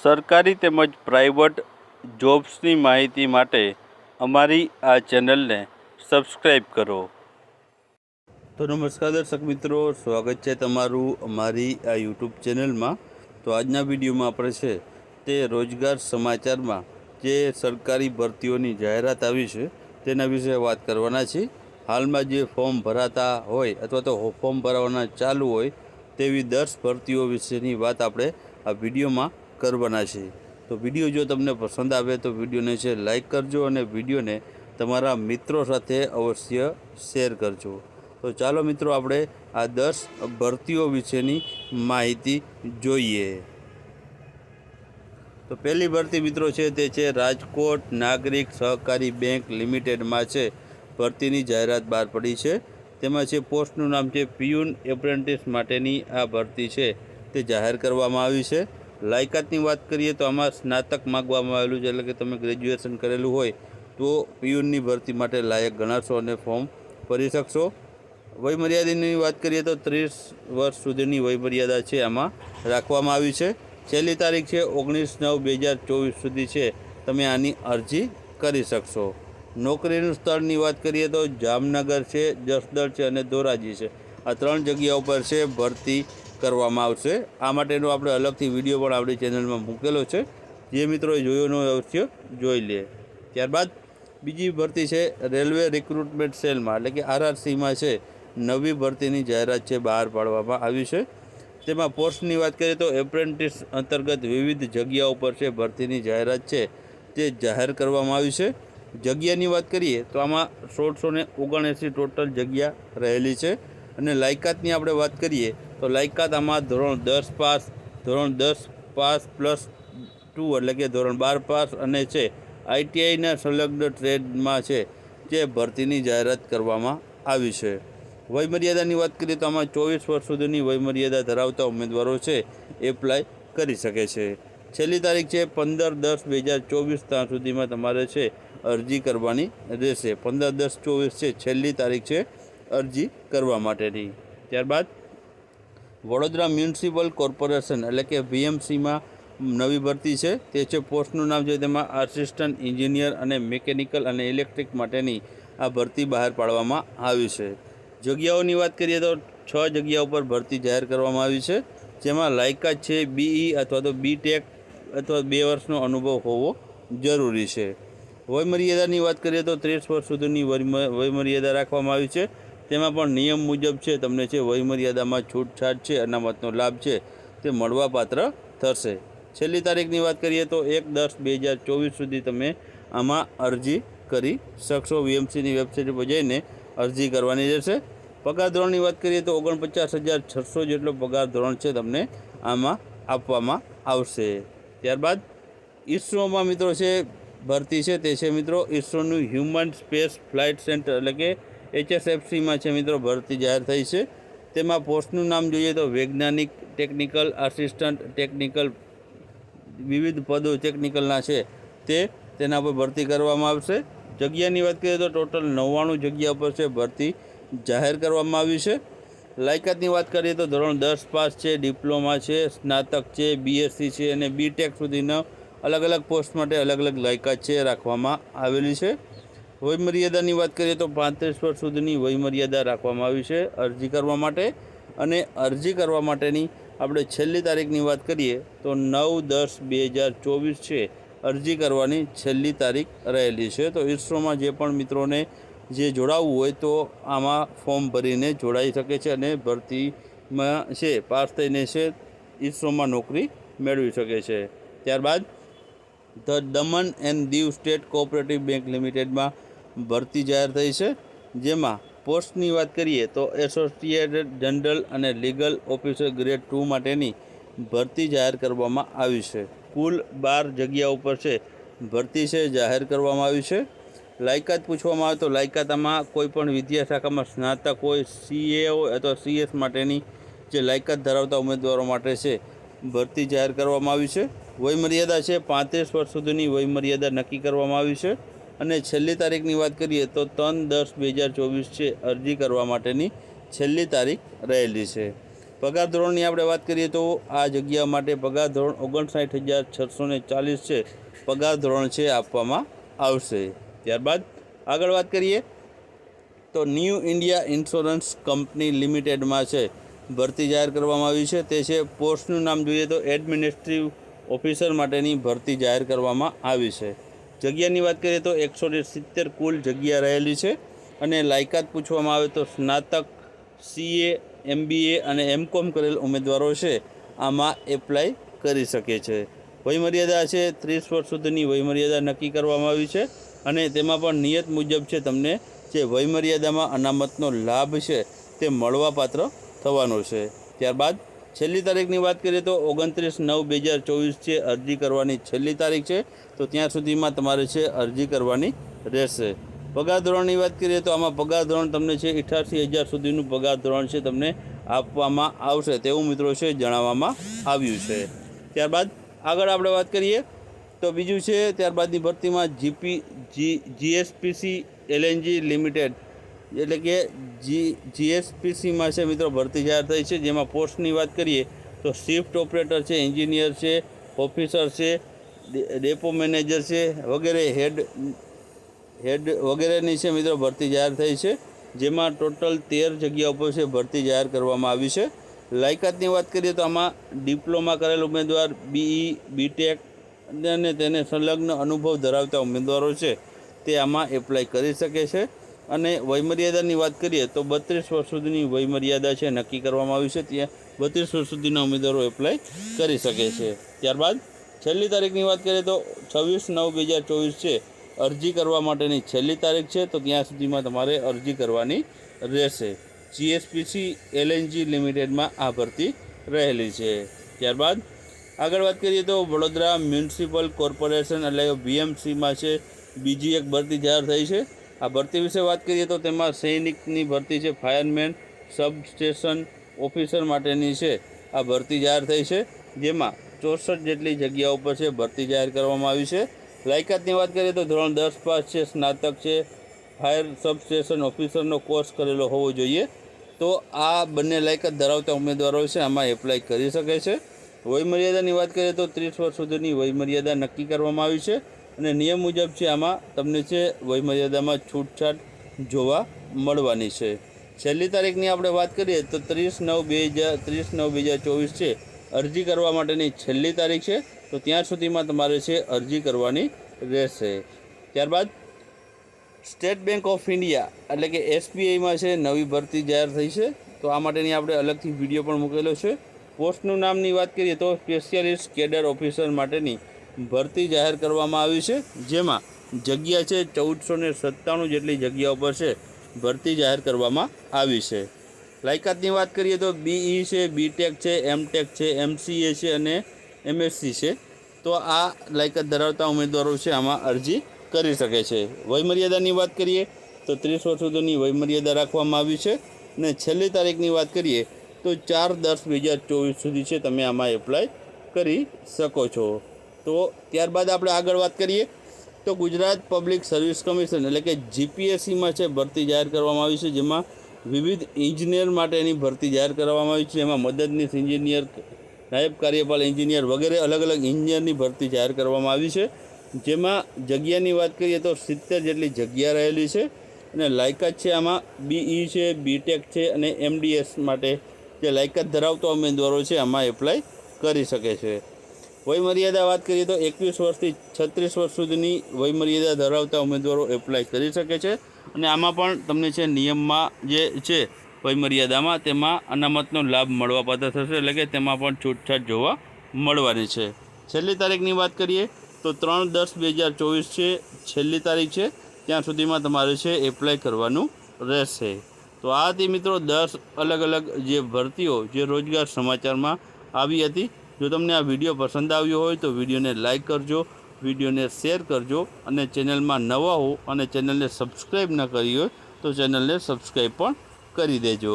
સરકારી તેમજ પ્રાઇવેટ જોબ્સની માહિતી માટે અમારી આ ચેનલને સબસ્ક્રાઈબ કરો. તો નમસ્કાર દર્શક મિત્રો, સ્વાગત છે તમારું અમારી આ યુટ્યુબ ચેનલમાં. તો આજના વિડીયોમાં આપણે છે તે રોજગાર સમાચારમાં જે સરકારી ભરતીઓની જાહેરાત આવી છે તેના વિશે વાત કરવાના છે હાલમાં જે ફોર્મ ભરાતા હોય અથવા તો ફોર્મ ભરાવાના ચાલુ હોય તેવી દસ ભરતીઓ વિશેની વાત આપણે આ વિડીયોમાં કરવાના છે. તો વીડિયો જો તમને પસંદ આવે તો વિડીયોને છે લાઇક કરજો અને વિડીયોને તમારા મિત્રો સાથે અવશ્ય શેર કરજો. તો ચાલો મિત્રો આપણે આ દસ ભરતીઓ વિશેની માહિતી જોઈએ. તો પહેલી ભરતી મિત્રો છે તે છે રાજકોટ નાગરિક સહકારી બેંક લિમિટેડમાં છે. ભરતીની જાહેરાત બહાર પડી છે. તેમાં છે પોસ્ટનું નામ છે પિયુન એપ્રેન્ટિસ માટેની આ ભરતી છે. તે જાહેર કરવામાં આવી છે. લાયકાતની વાત કરીએ તો આમાં સ્નાતક માગવામાં આવેલું છે એટલે કે તમે ગ્રેજ્યુએશન કરેલું હોય તો પિયુનની ભરતી માટે લાયક ગણાશો અને ફોર્મ ભરી શકશો. વયમર્યાદાની વાત કરીએ તો ત્રીસ વર્ષ સુધીની વયમર્યાદા છે આમાં રાખવામાં આવી છે. છેલ્લી તારીખ છે ઓગણીસ નવ બે હજાર ચોવીસ સુધી છે. તમે આની અરજી કરી શકશો. નોકરીનું સ્થળની વાત કરીએ તો જામનગર છે જસદળ છે અને ધોરાજી છે. આ ત્રણ જગ્યા ઉપર છે ભરતી કરવામાં આવશે. આ માટેનો આપણે અલગથી વીડિયો પણ આપણી ચેનલમાં મૂકેલો છે. જે મિત્રોએ જોયો ન અવશ્ય જોઈ લે. ત્યારબાદ બીજી ભરતી છે રેલવે રિક્રુટમેન્ટ સેલમાં, એટલે કે આરઆરસીમાં છે. નવી ભરતીની જાહેરાત છે બહાર પાડવામાં આવી છે. તેમાં પોસ્ટની વાત કરીએ તો એપ્રેન્ટિસ અંતર્ગત વિવિધ જગ્યાઓ પર છે ભરતીની જાહેરાત છે તે જાહેર કરવામાં આવી છે. જગ્યાની વાત કરીએ તો આમાં સોળસો ને ઓગણએંસી ટોટલ જગ્યા રહેલી છે. અને લાયકાતની આપણે વાત કરીએ તો લાયકાત આમાં ધોરણ દસ પાસ, ધોરણ દસ પાસ પ્લસ ટુ એટલે કે ધોરણ બાર પાસ અને છે આઈટીઆઈના સંલગ્ન ટ્રેડમાં છે, જે ભરતીની જાહેરાત કરવામાં આવી છે. વયમર્યાદાની વાત કરીએ તો આમાં ચોવીસ વર્ષ સુધીની વયમર્યાદા ધરાવતા ઉમેદવારો છે એપ્લાય કરી શકે છે. છેલ્લી તારીખ છે પંદર દસ બે હજાર ચોવીસ ત્યાં સુધીમાં તમારે છે અરજી કરવાની રહેશે. પંદર દસ ચોવીસ છે, છેલ્લી તારીખ છે અરજી કરવા માટેની. ત્યારબાદ વડોદરા મ્યુનિસિપલ કોર્પોરેશન એટલે કે વીએમસીમાં નવી ભરતી છે. તે છે પોસ્ટનું નામ છે તેમાં આસિસ્ટન્ટ એન્જિનિયર અને મિકેનિકલ અને ઇલેક્ટ્રિક માટેની આ ભરતી બહાર પાડવામાં આવી છે. જગ્યાઓની વાત કરીએ તો છ જગ્યા ઉપર ભરતી જાહેર કરવામાં આવી છે, જેમાં લાયકાત છે બીઈ અથવા તો બી ટેક અથવા બે વર્ષનો અનુભવ હોવો જરૂરી છે. વયમર્યાદાની વાત કરીએ તો ત્રીસ વર્ષ સુધીની વયમ- વયમર્યાદા રાખવામાં આવી છે. તેમાં પણ નિયમ મુજબ છે, તમને છે વયમર્યાદામાં છૂટછાટ છે, અનામતનો લાભ છે, તે મળવાપાત્ર થશે. છેલ્લી તારીખની વાત કરીએ તો એક દસ બે હજાર ચોવીસ સુધી તમે આમાં અરજી કરી શકશો. વીએમસીની વેબસાઇટ પર જઈને અરજી કરવાની રહેશે. પગાર ધોરણની વાત કરીએ તો ઓગણપચાસ હજાર છસો જેટલો પગાર ધોરણ છે તમને આમાં આપવામાં આવશે. ત્યારબાદ ઈસરોમાં મિત્રો છે, ભરતી છે, તે છે મિત્રો ઈસરોનું હ્યુમન સ્પેસ ફ્લાઇટ સેન્ટર એટલે કે એચએસએફસીમાં છે મિત્રો, ભરતી જાહેર થઈ છે. તેમાં પોસ્ટનું નામ જોઈએ તો વૈજ્ઞાનિક, ટેકનિકલ આસિસ્ટન્ટ, ટેકનિકલ, વિવિધ પદો ટેકનિકલના છે તે, તેના પર ભરતી કરવામાં આવશે. જગ્યાની વાત કરીએ તો ટોટલ નવ્વાણું જગ્યા પર છે ભરતી જાહેર કરવામાં આવી છે. લાયકાતની વાત કરીએ તો ધોરણ દસ પાસ છે, ડિપ્લોમા છે, સ્નાતક છે, બીએસસી છે અને બીટેક સુધીનો અલગ અલગ પોસ્ટ માટે અલગ અલગ લાયકાત છે રાખવામાં આવેલી છે. વયમર્યાદાની વાત કરીએ તો પાંત્રીસ વર્ષ સુધીની વયમર્યાદા રાખવામાં આવી છે અરજી કરવા માટે. અને અરજી કરવા માટેની આપણે છેલ્લી તારીખની વાત કરીએ તો નવ દસ બે હજાર ચોવીસ છે અરજી કરવાની છેલ્લી તારીખ રહેલી છે. તો ઈસરોમાં જે પણ મિત્રોને જે જોડાવવું હોય તો આમાં ફોર્મ ભરીને જોડાઈ શકે છે અને ભરતીમાં છે, પાસ થઈને છે, ઈસરોમાં નોકરી મેળવી શકે છે. ત્યારબાદ the Daman and Diu state cooperative bank લિમિટેડમાં ભરતી જાહેર થઈ છે. જેમાં પોસ્ટની વાત કરીએ તો એસોસિએટેડ જનરલ અને લીગલ ઓફિસર ગ્રેડ ટુ માટેની ભરતી જાહેર કરવામાં આવી છે. કુલ બાર જગ્યા ઉપર છે. ભરતી છે, જાહેર કરવામાં આવી છે. લાયકાત પૂછવામાં આવે તો લાયકાતમાં કોઈપણ કોઈ પણ વિદ્યાશાખામાં સ્નાતક હોય, સીએ હોય અથવા સીએસ માટેની જે લાયકાત ધરાવતા ઉમેદવારો માટે છે, ભરતી જાહેર કરવામાં આવી છે. વયમર્યાદા છે પાંત્રીસ વર્ષ સુધીની વયમર્યાદા નક્કી કરવામાં આવી છે. અને છેલ્લી તારીખની વાત કરીએ તો ત્રણ દસ બે હજાર ચોવીસ છે, અરજી કરવા માટેની છેલ્લી તારીખ રહેલી છે. પગાર ધોરણની આપણે વાત કરીએ તો આ જગ્યા માટે પગાર ધોરણ ઓગણસાઠ હજાર છસો ને ચાલીસ છે, પગાર ધોરણ છે આપવામાં આવશે. ત્યારબાદ આગળ વાત કરીએ તો ન્યૂ ઇન્ડિયા ઇન્સ્યોરન્સ કંપની લિમિટેડમાં છે, ભરતી જાહેર કરવામાં આવી છે. તે છે પોસ્ટનું નામ જોઈએ તો એડમિનિસ્ટ્રેટિવ ઓફિસર માટેની ભરતી જાહેર કરવામાં આવી છે. જગ્યાની વાત કરીએ તો એકસો ને સિત્તેર કુલ જગ્યા રહેલી છે. અને લાયકાત પૂછવામાં આવે તો સ્નાતક સીએ એમબીએ અને એમકોમ કરેલ ઉમેદવારો છે. આમાં એપ્લાય કરી શકે છે. વયમર્યાદા છે ત્રીસ વર્ષ સુધીની વયમર્યાદા નક્કી કરવામાં આવી છે. અને તેમાં પણ નિયત મુજબ છે તમને જે વયમર્યાદામાં અનામતનો લાભ છે તે મળવાપાત્ર થવાનો છે. ત્યારબાદ છેલ્લી તારીખની વાત કરીએ તો ઓગણત્રીસ નવ બે હજાર ચોવીસ છે, અરજી કરવાની છેલ્લી તારીખ છે. તો ત્યાં સુધીમાં તમારે છે, અરજી કરવાની રહેશે. પગાર ધોરણની વાત કરીએ તો આમાં પગાર ધોરણ તમને છે અઠ્યાસી હજાર સુધીનું પગાર ધોરણ છે તમને આપવામાં આવશે તેવું મિત્રો છે, જણાવવામાં આવ્યું છે. ત્યારબાદ આગળ આપણે વાત કરીએ તો બીજું છે, ત્યારબાદની ભરતીમાં GP, G, GSPC, LNG limited એટલે કે જી, જીએસપીસીમાં છે મિત્રો ભરતી જાહેર થઈ છે. જેમાં પોસ્ટની વાત કરીએ તો શિફ્ટ ઓપરેટર છે, એન્જિનિયર છે, ઓફિસર છે ડેપો મેનેજર છે, વગેરે હેડ હેડ વગેરેની છે મિત્રો ભરતી જાહેર થઈ છે. જેમાં ટોટલ તેર જગ્યા ઉપર છે ભરતી જાહેર કરવામાં આવી છે. લાયકાતની વાત કરીએ તો આમાં ડિપ્લોમા કરેલ ઉમેદવાર, બીઈ, બીટેક અને તેને સંલગ્ન અનુભવ ધરાવતા ઉમેદવારો છે. તે આમાં એપ્લાય કરી શકે છે. અને વયમર્યાદાની વાત કરીએ તો બત્રીસ વર્ષ સુધીની વયમર્યાદા છે, નક્કી કરવામાં આવી છે. ત્યાં બત્રીસ વર્ષ સુધીના ઉમેદવારો એપ્લાય કરી શકે છે. ત્યારબાદ છેલ્લી તારીખની વાત કરીએ તો છવ્વીસ નવ બે હજાર ચોવીસ છે. અરજી કરવા માટેની છેલ્લી તારીખ છે, તો ત્યાં સુધીમાં તમારે અરજી કરવાની રહેશે. જીએસપીસી એલએનજી લિમિટેડમાં આ ભરતી રહેલી છે. ત્યારબાદ આગળ વાત કરીએ તો વડોદરા મ્યુનિસિપલ કોર્પોરેશન એટલે બીએમસીમાં છે. બીજી એક ભરતી જાહેર થઈ છે. આ ભરતી વિશે વાત કરીએ તો તેમાં સૈનિકની ભરતી છે, ફાયરમેન સબ સ્ટેશન ઓફિસર માટેની છે. આ ભરતી જાહેર થઈ છે, જેમાં ચોસઠ જેટલી જગ્યાઓ પર છે, ભરતી જાહેર કરવામાં આવી છે. લાયકાતની વાત કરીએ તો ધોરણ દસ પાસ છે, સ્નાતક છે, ફાયર સબસ્ટેશન ઓફિસરનો કોર્સ કરેલો હોવો જોઈએ. તો આ બંને લાયકાત ધરાવતા ઉમેદવારો છે, આમાં એપ્લાય કરી શકે છે. વયમર્યાદાની વાત કરીએ તો ત્રીસ વર્ષ સુધીની વયમર્યાદા નક્કી કરવામાં આવી છે. અને નિયમ મુજબ છે આમાં તમને છે વયમર્યાદામાં છૂટછાટ જોવા મળવાની છે. છેલ્લી તારીખની આપણે વાત કરીએ તો ત્રીસ નવ બે હજાર, ત્રીસ નવ બે હજાર ચોવીસ છે. અરજી કરવા માટેની છેલ્લી તારીખ છે. તો ત્યાં સુધીમાં તમારે છે અરજી કરવાની રહેશે. ત્યારબાદ સ્ટેટ બેંક ઓફ ઇન્ડિયા એટલે કે એસબીઆઈમાં છે નવી ભરતી જાહેર થઈ છે. તો આ માટેની આપણે અલગથી વીડિયો પણ મૂકેલો છે. પોસ્ટનું નામની વાત કરીએ તો સ્પેશિયાલિસ્ટ કેડર ઓફિસર માટેની ભરતી જાહેર કરવામાં આવી છે, જેમાં જગ્યા છે ચૌદસો ને સત્તાણું જેટલી જગ્યાઓ પર છે ભરતી જાહેર કરવામાં આવી છે. લાયકાતની વાત કરીએ તો બીઈ છે બીટેક છે એમટેક છે એમસીએ છે અને એમએસસી છે. તો આ લાયકાત ધરાવતા ઉમેદવારો છે, આમાં અરજી કરી શકે છે. વયમર્યાદાની વાત કરીએ તો ત્રીસ વર્ષ સુધીની વયમર્યાદા રાખવામાં આવી છે અને છેલ્લી તારીખની વાત કરીએ તો ચાર દસ બે હજાર ચોવીસ સુધી છે, તમે આમાં એપ્લાય કરી શકો છો. તો ત્યારબાદ આપણે આગળ વાત કરીએ. તો ગુજરાત પબ્લિક સર્વિસ કમિશન એટલે કે જીપીએસસીમાં છે ભરતી જાહેર કરવામાં આવી છે, જેમાં વિવિધ ઇન્જિનિયર માટેની ભરતી જાહેર કરવામાં આવી છે. એમાં મદદનીશ એન્જિનિયર નાયબ કાર્યપાલ એન્જિનિયર વગેરે અલગ અલગ ઇન્જિનિયરની ભરતી જાહેર કરવામાં આવી છે. જેમાં જગ્યાની વાત કરીએ તો સિત્તેર જેટલી જગ્યા રહેલી છે અને લાયકાત છે આમાં બીઈ છે બીટેક છે અને એમડીએસ માટે જે લાયકાત ધરાવતા ઉમેદવારો છે, આમાં એપ્લાય કરી શકે છે. વયમર્યાદા વાત કરીએ તો એકવીસ વર્ષથી છત્રીસ વર્ષ સુધીની વયમર્યાદા ધરાવતા ઉમેદવારો એપ્લાય કરી શકે છે. અને આમાં પણ તમને છે નિયમમાં જે છે વયમર્યાદામાં, તેમાં અનામતનો લાભ મળવાપાત્ર થશે, એટલે કે તેમાં પણ છૂટછાટ જોવા મળવાની છે. છેલ્લી તારીખની વાત કરીએ તો ત્રણ દસ બે હજાર ચોવીસ છે, છેલ્લી તારીખ છે, ત્યાં સુધીમાં તમારે છે એપ્લાય કરવાનું રહેશે. તો આ હતી મિત્રો દસ અલગ અલગ જે ભરતીઓ, જે રોજગાર સમાચારમાં આવી હતી જો તમને આ વીડિયો પસંદ આવ્યો હોય તો વિડીયોને લાઇક કરજો, વિડીયોને શેર કરજો અને ચેનલમાં નવા હો અને ચેનલને સબસ્ક્રાઈબ ન કરી હોય તો ચેનલને સબસ્ક્રાઈબ પણ કરી દેજો.